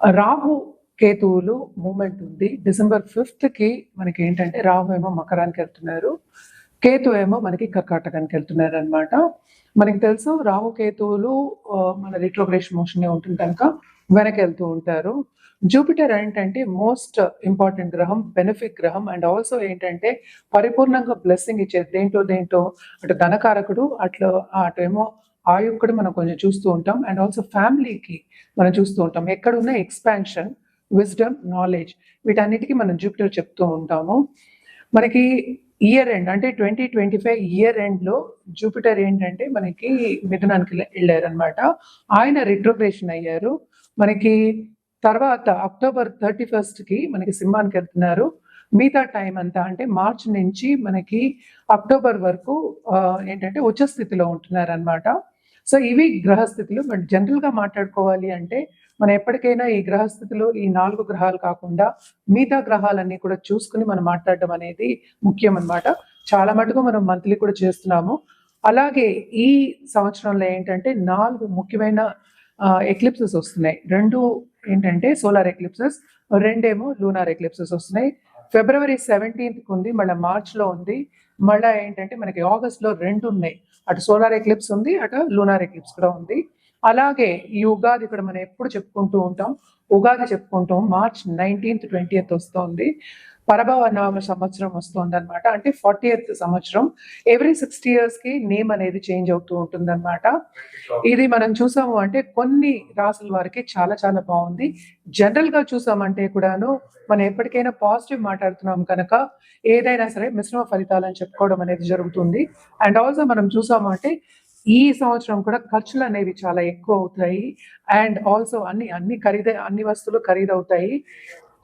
రాహు కేతువులు మూమెంట్ ఉంది. డిసెంబర్ ఫిఫ్త్కి మనకి ఏంటంటే రాహు ఏమో మకరానికి వెళ్తున్నారు. కేతు ఏమో మనకి కర్కాటకానికి వెళ్తున్నారు అనమాట మనకి తెలుసు రాహు కేతువులు మన రిట్రోగ్రేషన్ మోషన్ ఉంటుంది కనుక వెనక్కి వెళ్తూ ఉంటారు. జూపిటర్ ఏంటంటే మోస్ట్ ఇంపార్టెంట్ గ్రహం బెనిఫిట్ గ్రహం అండ్ ఆల్సో ఏంటంటే పరిపూర్ణంగా బ్లెస్సింగ్ ఇచ్చేది దేంట్లో దేంట్లో? అటు ధనకారకుడు అట్లా అటు ఏమో ఆయువు కూడా మనం కొంచెం చూస్తూ ఉంటాం. అండ్ ఆల్సో ఫ్యామిలీకి మనం చూస్తూ ఉంటాం. ఎక్కడున్న ఎక్స్పాన్షన్ విజ్డమ్ నాలెడ్జ్ వీటన్నిటికీ మనం జూపిటర్ చెప్తూ ఉంటాము. మనకి ఇయర్ ఎండ్ అంటే ట్వంటీ ట్వంటీ ఫైవ్ ఇయర్ ఎండ్లో జూపిటర్ ఏంటంటే మనకి మిథునానికి వెళ్ళారనమాట ఆయన రిట్రోగ్రేషన్ అయ్యారు. మనకి తర్వాత అక్టోబర్ థర్టీ ఫస్ట్కి మనకి సింహానికి వెళ్తున్నారు. మిగతా టైం అంతా అంటే మార్చ్ నుంచి మనకి అక్టోబర్ వరకు ఏంటంటే ఉచ్చ స్థితిలో ఉంటున్నారు అనమాట సో ఇవి గ్రహస్థితులు. బట్ జనరల్గా మాట్లాడుకోవాలి అంటే మనం ఎప్పటికైనా ఈ గ్రహస్థితిలో ఈ నాలుగు గ్రహాలు కాకుండా మిగతా గ్రహాలన్నీ కూడా చూసుకుని మనం మాట్లాడడం అనేది ముఖ్యం అన్నమాట చాలా మటుకు మనం మంత్లీ కూడా చేస్తున్నాము. అలాగే ఈ సంవత్సరంలో ఏంటంటే నాలుగు ముఖ్యమైన ఎక్లిప్సెస్ వస్తున్నాయి. రెండు ఏంటంటే సోలార్ ఎక్లిప్సెస్ రెండేమో లూనార్ ఎక్లిప్సెస్ వస్తున్నాయి. ఫిబ్రవరి సెవెంటీన్త్కి ఉంది మళ్ళీ మార్చ్లో ఉంది. మళ్ళీ ఏంటంటే మనకి ఆగస్ట్లో రెండు ఉన్నాయి అటు సోలార్ ఎక్లిప్స్ ఉంది అటు లూనార్ ఎక్లిప్స్ కూడా ఉంది. అలాగే ఈ ఉగాది ఇక్కడ మనం ఎప్పుడు చెప్పుకుంటూ ఉంటాం? ఉగాది చెప్పుకుంటాం. మార్చ్ నైన్టీన్త్ ట్వంటీఎత్ వస్తోంది. పరభవ నామ సంవత్సరం వస్తుంది అనమాట అంటే ఫార్టీ సంవత్సరం. ఎవ్రీ సిక్స్టీ ఇయర్స్కి నేమ్ అనేది చేంజ్ అవుతూ ఉంటుంది ఇది మనం చూసాము అంటే కొన్ని రాసుల వారికి చాలా చాలా బాగుంది. జనరల్గా చూసామంటే కూడాను మనం ఎప్పటికైనా పాజిటివ్ మాట్లాడుతున్నాం కనుక ఏదైనా సరే మిశ్రమ ఫలితాలు అని చెప్పుకోవడం అనేది జరుగుతుంది. అండ్ ఆల్సో మనం చూసాము అంటే ఈ సంవత్సరం కూడా ఖర్చులు అనేవి చాలా ఎక్కువ అవుతాయి. అండ్ ఆల్సో అన్ని అన్ని ఖరీద అన్ని వస్తువులు ఖరీదవుతాయి.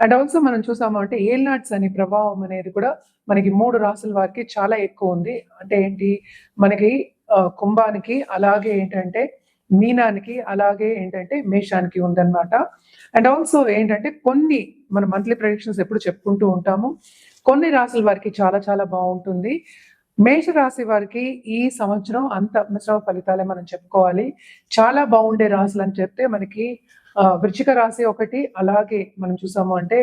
అండ్ ఆల్సో మనం చూసాము అంటే ఏల్నాట్స్ అనే ప్రభావం అనేది కూడా మనకి మూడు రాసుల వారికి చాలా ఎక్కువ ఉంది. అంటే ఏంటి? మనకి కుంభానికి అలాగే ఏంటంటే మీనానికి అలాగే ఏంటంటే మేషానికి ఉందన్నమాట. అండ్ ఆల్సో ఏంటంటే కొన్ని మన మంత్లీ ప్రొడిక్షన్స్ ఎప్పుడు చెప్పుకుంటూ ఉంటాము. కొన్ని రాసుల వారికి చాలా చాలా బాగుంటుంది. మేష రాశి వారికి ఈ సంవత్సరం అంత మిశ్రమ ఫలితాలే మనం చెప్పుకోవాలి. చాలా బాగుండే రాశులు అని చెప్తే మనకి ఆ, రాశి ఒకటి అలాగే మనం చూసాము అంటే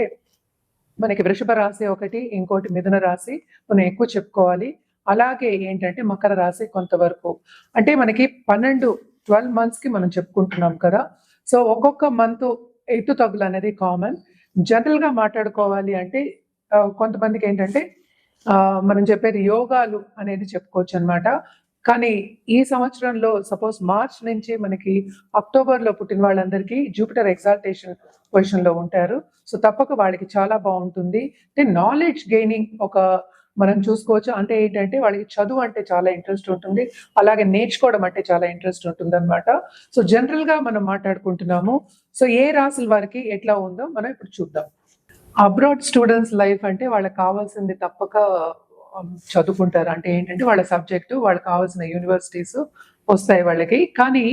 మనకి వృషభ రాశి ఒకటి ఇంకోటి మిథున రాశి మనం ఎక్కువ చెప్పుకోవాలి. అలాగే ఏంటంటే మకర రాశి కొంతవరకు. అంటే మనకి పన్నెండు ట్వెల్వ్ మంత్స్కి మనం చెప్పుకుంటున్నాం కదా. సో ఒక్కొక్క మంత్ ఎత్తు తగులు అనేది కామన్ జనరల్గా మాట్లాడుకోవాలి అంటే కొంతమందికి ఏంటంటే మనం చెప్పేది యోగాలు అనేది చెప్పుకోవచ్చు అన్నమాట కానీ ఈ సంవత్సరంలో సపోజ్ మార్చ్ నుంచి మనకి అక్టోబర్లో పుట్టిన వాళ్ళందరికీ జూపిటర్ ఎగ్జాల్టేషన్ పొజిషన్లో ఉంటారు. సో తప్పక వాళ్ళకి చాలా బాగుంటుంది. దెన్ నాలెడ్జ్ గెయినింగ్ ఒక మనం చూసుకోవచ్చు. అంటే ఏంటంటే వాళ్ళకి చదువు అంటే చాలా ఇంట్రెస్ట్ ఉంటుంది. అలాగే నేర్చుకోవడం అంటే చాలా ఇంట్రెస్ట్ ఉంటుంది అనమాట సో జనరల్గా మనం మాట్లాడుకుంటున్నాము. సో ఏ రాసుల వారికి ఎట్లా ఉందో మనం ఇప్పుడు చూద్దాం. అబ్రాడ్ స్టూడెంట్స్ లైఫ్ అంటే వాళ్ళకి కావాల్సింది తప్పక Um, చదువుకుంటారు? అంటే ఏంటంటే వాళ్ళ సబ్జెక్టు వాళ్ళకి కావాల్సిన యూనివర్సిటీస్ వస్తాయి వాళ్ళకి. కానీ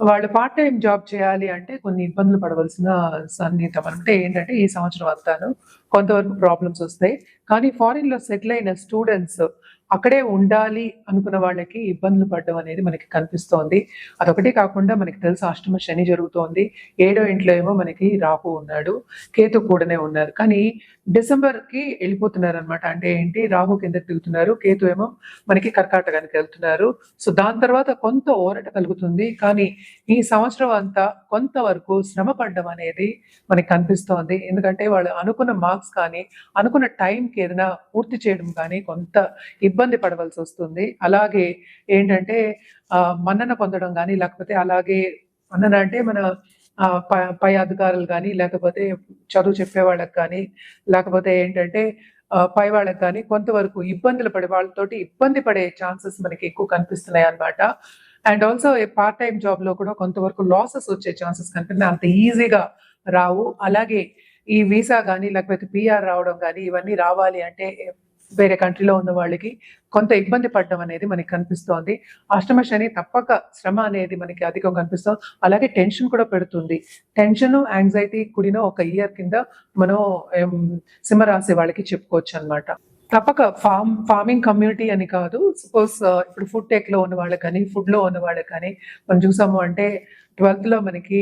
వాళ్ళు పార్ట్ టైం జాబ్ చేయాలి అంటే కొన్ని ఇబ్బందులు పడవలసిన సన్నిహితం. అంటే ఏంటంటే ఈ సంవత్సరం అంతాను కొంతవరకు ప్రాబ్లమ్స్ వస్తాయి. కానీ ఫారిన్లో సెటిల్ అయిన స్టూడెంట్స్ అక్కడే ఉండాలి అనుకున్న వాళ్ళకి ఇబ్బందులు పడడం అనేది మనకి కనిపిస్తోంది. అదొకటి కాకుండా మనకి తెలుసు అష్టమ శని జరుగుతోంది. ఏడో ఇంట్లో ఏమో మనకి రాహు ఉన్నాడు. కేతు కూడానే ఉన్నారు. కానీ డిసెంబర్కి వెళ్ళిపోతున్నారు అనమాట అంటే ఏంటి? రాహు కింద దిగుతున్నారు కేతు ఏమో మనకి కర్కాటకానికి వెళ్తున్నారు. సో దాని తర్వాత కొంత ఓరట కలుగుతుంది. కానీ ఈ సంవత్సరం అంతా కొంతవరకు శ్రమ పడడం అనేది మనకి కనిపిస్తోంది. ఎందుకంటే వాళ్ళు అనుకున్న మార్క్స్ కానీ అనుకున్న టైంకి ఏదైనా పూర్తి చేయడం కానీ కొంత ఇబ్బంది పడవలసి వస్తుంది. అలాగే ఏంటంటే మన్నన పొందడం కానీ లేకపోతే అలాగే మన్నన అంటే మన ఆ, ప- పై అధికారులు కానీ లేకపోతే చదువు చెప్పే వాళ్ళకి కానీ లేకపోతే ఏంటంటే పై వాళ్ళకి కానీ కొంతవరకు ఇబ్బందులు పడే వాళ్ళతోటి ఇబ్బంది పడే ఛాన్సెస్ మనకి ఎక్కువ కనిపిస్తున్నాయి అన్నమాట. అండ్ ఆల్సో పార్ట్ టైం జాబ్లో కూడా కొంతవరకు లాసెస్ వచ్చే ఛాన్సెస్ కనిపిస్తున్నాయి. అంత ఈజీగా రావు. అలాగే ఈ వీసా కానీ లేకపోతే పిఆర్ రావడం కానీ ఇవన్నీ రావాలి అంటే వేరే కంట్రీలో ఉన్న వాళ్ళకి కొంత ఇబ్బంది పడడం అనేది మనకి కనిపిస్తోంది. అష్టమ శని తప్పక శ్రమ అనేది మనకి అధికం కనిపిస్తుంది. అలాగే టెన్షన్ కూడా పెడుతుంది. టెన్షన్ యాంగ్జైటీ కూడిన ఒక ఇయర్ కింద మనం సింహరాశి వాళ్ళకి చెప్పుకోవచ్చు అన్నమాట. తప్పక ఫార్మ్ ఫార్మింగ్ కమ్యూనిటీ అని కాదు. సపోజ్ ఇప్పుడు ఫుడ్ టెక్లో ఉన్న వాళ్ళకి కానీ ఫుడ్లో ఉన్న వాళ్ళకి కానీ మనం చూసాము అంటే ట్వెల్త్లో మనకి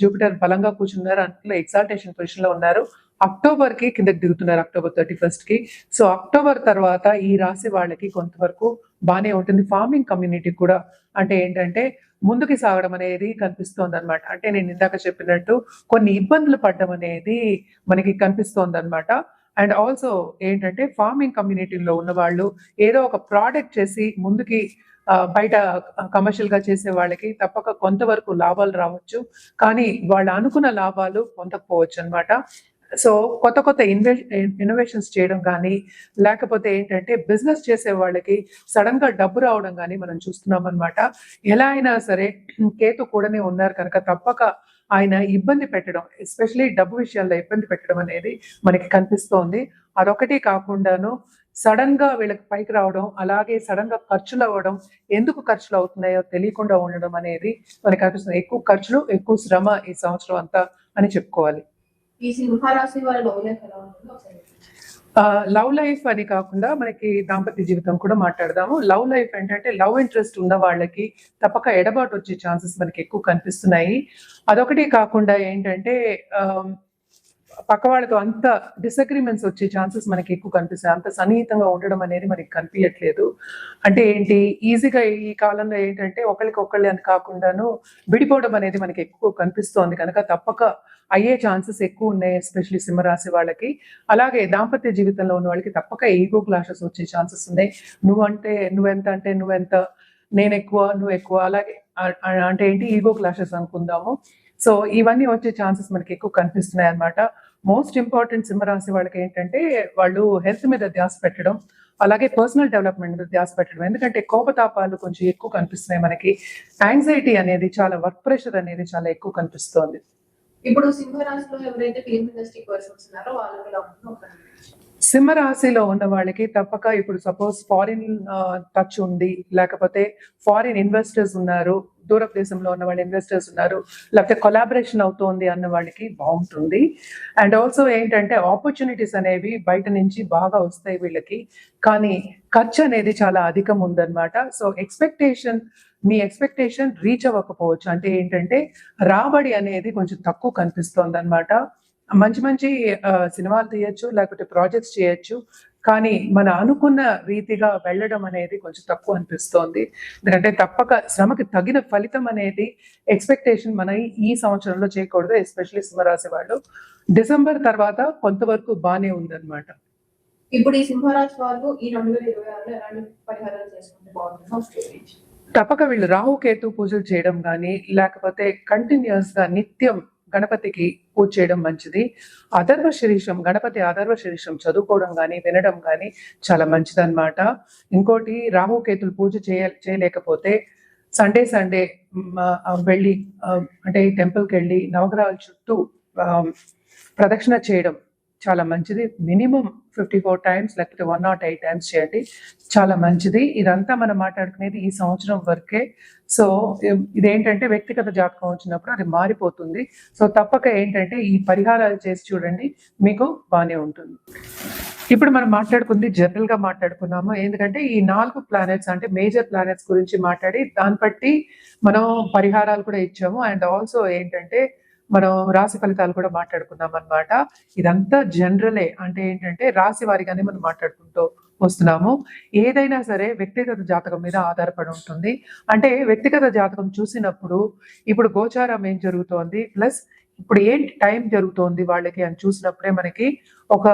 జూపిటర్ బలంగా కూర్చున్నారు అందులో ఎగ్జాల్టేషన్ పొజిషన్లో ఉన్నారు. అక్టోబర్కి కిందకి దిగుతున్నారు అక్టోబర్ థర్టీ ఫస్ట్కి. సో అక్టోబర్ తర్వాత ఈ రాశి వాళ్ళకి కొంతవరకు బాగానే ఉంటుంది. ఫార్మింగ్ కమ్యూనిటీ కూడా అంటే ఏంటంటే ముందుకి సాగడం అనేది కనిపిస్తోంది అనమాట అంటే నేను ఇందాక చెప్పినట్టు కొన్ని ఇబ్బందులు పడడం అనేది మనకి కనిపిస్తోంది అనమాట అండ్ ఆల్సో ఏంటంటే ఫార్మింగ్ కమ్యూనిటీలో ఉన్న వాళ్ళు ఏదో ఒక ప్రోడక్ట్ చేసి ముందుకి బయట కమర్షియల్గా చేసే వాళ్ళకి తప్పక కొంతవరకు లాభాలు రావచ్చు. కానీ వాళ్ళు అనుకున్న లాభాలు పొందకపోవచ్చు అన్నమాట. సో కొత్త కొత్త ఇన్వే ఇన్నోవేషన్స్ చేయడం కానీ లేకపోతే ఏంటంటే బిజినెస్ చేసే వాళ్ళకి సడన్గా డబ్బు రావడం కానీ మనం చూస్తున్నాం అనమాట ఎలా అయినా సరే కేతు కూడానే ఉన్నారు కనుక తప్పక ఆయన ఇబ్బంది పెట్టడం ఎస్పెషలీ డబ్బు విషయాల్లో ఇబ్బంది పెట్టడం అనేది మనకి కనిపిస్తోంది. అదొకటి కాకుండాను సడన్గా వీళ్ళకి పైకి రావడం అలాగే సడన్గా ఖర్చులు అవ్వడం ఎందుకు ఖర్చులు అవుతున్నాయో తెలియకుండా ఉండడం అనేది మనకి కనిపిస్తుంది. ఎక్కువ ఖర్చులు ఎక్కువ శ్రమ ఈ సంవత్సరం అంతా అని చెప్పుకోవాలి. ఈ సింహరాశి వాళ్ళ లవ్ లైఫ్ అని కాకుండా మనకి దాంపత్య జీవితం కూడా మాట్లాడదాము. లవ్ లైఫ్ ఏంటంటే లవ్ ఇంట్రెస్ట్ ఉన్న వాళ్ళకి తప్పక ఎడబాటు వచ్చే ఛాన్సెస్ మనకి ఎక్కువ కనిపిస్తున్నాయి. అదొకటి కాకుండా ఏంటంటే పక్క వాళ్ళతో అంత డిసగ్రిమెంట్స్ వచ్చే ఛాన్సెస్ మనకి ఎక్కువ కనిపిస్తాయి అంత సన్నిహితంగా ఉండడం అనేది మనకి కనిపించట్లేదు అంటే ఏంటి ఈజీగా ఈ కాలంలో ఏంటంటే ఒకరికి ఒకళ్ళు అని కాకుండాను విడిపోవడం అనేది మనకి ఎక్కువ కనిపిస్తోంది. కనుక తప్పక అయ్యే ఛాన్సెస్ ఎక్కువ ఉన్నాయి ఎస్పెషల్లీ సింహరాశి వాళ్ళకి. అలాగే దాంపత్య జీవితంలో ఉన్న వాళ్ళకి తప్పక ఈగో క్లాషెస్ వచ్చే ఛాన్సెస్ ఉన్నాయి. నువ్వంటే నువ్వెంత అంటే నువ్వెంత నేను ఎక్కువ నువ్వు ఎక్కువ అలాగే అంటే ఏంటి ఈగో క్లాషెస్ అనుకుందాము. సో ఇవన్నీ వచ్చే ఛాన్సెస్ మనకి ఎక్కువ కనిపిస్తున్నాయి అన్నమాట. మోస్ట్ ఇంపార్టెంట్ సింహరాశి వాళ్ళకి ఏంటంటే వాళ్ళు హెల్త్ మీద ధ్యాస పెట్టడం అలాగే పర్సనల్ డెవలప్మెంట్ మీద ధ్యాస పెట్టడం. ఎందుకంటే కోపతాపాలు కొంచెం ఎక్కువ కనిపిస్తున్నాయి మనకి. యాంగ్జైటీ అనేది చాలా వర్క్ ప్రెషర్ అనేది చాలా ఎక్కువ కనిపిస్తోంది. ఇప్పుడు సింహరాశిలో ఎవరైతే ఫిలిం ఇండస్ట్రీ పర్సన్స్ ఉన్నారో వాళ్ళకి ఎలా ఉంటుందో సింహరాశిలో ఉన్న వాళ్ళకి తప్పక ఇప్పుడు సపోజ్ ఫారిన్ టచ్ ఉంది. లేకపోతే ఫారిన్ ఇన్వెస్టర్స్ ఉన్నారు. దూర దేశంలో ఉన్న వాళ్ళు ఇన్వెస్టర్స్ ఉన్నారు. లేకపోతే కొలాబరేషన్ అవుతోంది అన్న వాళ్ళకి బాగుంటుంది. అండ్ ఆల్సో ఏంటంటే ఆపర్చునిటీస్ అనేవి బయట నుంచి బాగా వస్తాయి వీళ్ళకి. కానీ ఖర్చు అనేది చాలా అధికం ఉందన్నమాట. సో ఎక్స్పెక్టేషన్ మీ ఎక్స్పెక్టేషన్ రీచ్ అవ్వకపోవచ్చు. అంటే ఏంటంటే రాబడి అనేది కొంచెం తక్కువ కనిపిస్తోంది అనమాట మంచి మంచి సినిమాలు తీయచ్చు లేకపోతే ప్రాజెక్ట్స్ చేయొచ్చు. కానీ మన అనుకున్న రీతిగా వెళ్ళడం అనేది కొంచెం తక్కువ అనిపిస్తోంది. ఎందుకంటే తప్పక శ్రమకి తగిన ఫలితం అనేది ఎక్స్పెక్టేషన్ మన ఈ- సంవత్సరంలో చేయకూడదు ఎస్పెషల్లీ సింహరాశి వాళ్ళు. డిసెంబర్ తర్వాత కొంతవరకు బాగానే ఉందన్నమాట. ఇప్పుడు ఈ సింహరాశి వాళ్ళు ఈ రెండు వేల ఇరవై ఆరులో ఎలాంటి పరిహారాలు చేసుకుంటే బాగుంటుందో? తప్పక వీళ్ళు రాహుకేతు పూజలు చేయడం కానీ లేకపోతే కంటిన్యూస్గా నిత్యం గణపతికి పూజ చేయడం మంచిది. అథర్వ శరీరం గణపతి అథర్వ శరీషం చదువుకోవడం కానీ వినడం కానీ చాలా మంచిది అనమాట ఇంకోటి రాహుకేతులు పూజ చేయ చేయలేకపోతే సండే సండే వెళ్ళి అంటే టెంపుల్కి వెళ్ళి నవగ్రహాల చుట్టూ ప్రదక్షిణ చేయడం చాలా మంచిది. మినిమం ఫిఫ్టీ ఫోర్ టైమ్స్ లేకపోతే వన్ నాట్ ఎయిట్ టైమ్స్ చేయండి. చాలా మంచిది. ఇదంతా మనం మాట్లాడుకునేది ఈ సంవత్సరం వరకే. సో ఇదేంటంటే వ్యక్తిగత జాతకం వచ్చినప్పుడు అది మారిపోతుంది. సో తప్పక ఏంటంటే ఈ పరిహారాలు చేసి చూడండి. మీకు బాగానే ఉంటుంది. ఇప్పుడు మనం మాట్లాడుకుంది జనరల్గా మాట్లాడుకున్నాము. ఎందుకంటే ఈ నాలుగు ప్లానెట్స్ అంటే మేజర్ ప్లానెట్స్ గురించి మాట్లాడి దాన్ని బట్టి మనం పరిహారాలు కూడా ఇచ్చాము. అండ్ ఆల్సో ఏంటంటే మనం రాశి ఫలితాలు కూడా మాట్లాడుకున్నాం అన్నమాట. ఇదంతా జనరలే అంటే ఏంటంటే రాశి వారిగానే మనం మాట్లాడుకుంటూ వస్తున్నాము. ఏదైనా సరే వ్యక్తిగత జాతకం మీద ఆధారపడి ఉంటుంది. అంటే వ్యక్తిగత జాతకం చూసినప్పుడు ఇప్పుడు గోచారం ఏం జరుగుతోంది? ప్లస్ ఇప్పుడు ఏంటి టైం జరుగుతోంది వాళ్ళకి అని చూసినప్పుడే మనకి ఒక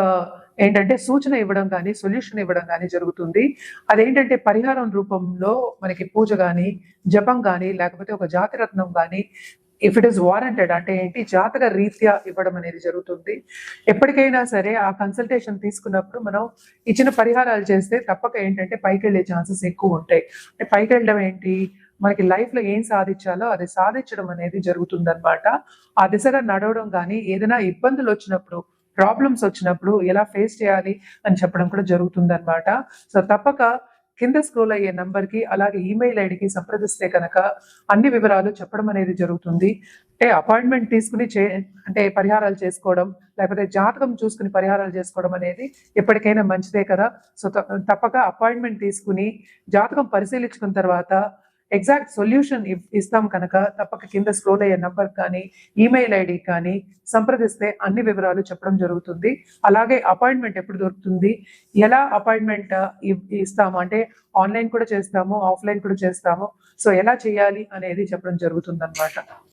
ఏంటంటే సూచన ఇవ్వడం కానీ సొల్యూషన్ ఇవ్వడం కానీ జరుగుతుంది. అదేంటంటే పరిహారం రూపంలో మనకి పూజ కానీ జపం కానీ లేకపోతే ఒక జాతిరత్నం కానీ ఇఫ్ ఇట్ ఇస్ వారంటెడ్ అంటే ఏంటి? జాతక రీత్యా ఇవ్వడం అనేది జరుగుతుంది. ఎప్పటికైనా సరే ఆ కన్సల్టేషన్ తీసుకున్నప్పుడు మనం ఇచ్చిన పరిహారాలు చేస్తే తప్పక ఏంటంటే పైకి వెళ్ళే ఛాన్సెస్ ఎక్కువ ఉంటాయి. అంటే పైకి వెళ్ళడం ఏంటి? మనకి లైఫ్లో ఏం సాధించాలో అది సాధించడం అనేది జరుగుతుంది ఆ దిశగా నడవడం కానీ ఏదైనా ఇబ్బందులు వచ్చినప్పుడు ప్రాబ్లమ్స్ వచ్చినప్పుడు ఎలా ఫేస్ చేయాలి అని చెప్పడం కూడా జరుగుతుంది అనమాట సో తప్పక కింద స్క్రోల్ అయ్యే నంబర్కి అలాగే ఈమెయిల్ ఐడికి సంప్రదిస్తే కనుక అన్ని వివరాలు చెప్పడం అనేది జరుగుతుంది. అంటే అపాయింట్మెంట్ తీసుకుని చే అంటే పరిహారాలు చేసుకోవడం లేకపోతే జాతకం చూసుకుని పరిహారాలు చేసుకోవడం అనేది ఎప్పటికైనా మంచిదే కదా. సో తప్పక అపాయింట్మెంట్ తీసుకుని జాతకం పరిశీలించుకున్న తర్వాత ఎగ్జాక్ట్ సొల్యూషన్ ఇస్తాం కనుక తప్పక కింద స్క్రోల్ అయ్యే నంబర్ కానీ ఈమెయిల్ ఐడి కానీ సంప్రదిస్తే అన్ని వివరాలు చెప్పడం జరుగుతుంది. అలాగే అపాయింట్మెంట్ ఎప్పుడు దొరుకుతుంది? ఎలా అపాయింట్మెంట్ ఇస్తాము? అంటే ఆన్లైన్ కూడా చేస్తాము ఆఫ్లైన్ కూడా చేస్తాము. సో ఎలా చేయాలి అనేది చెప్పడం జరుగుతుంది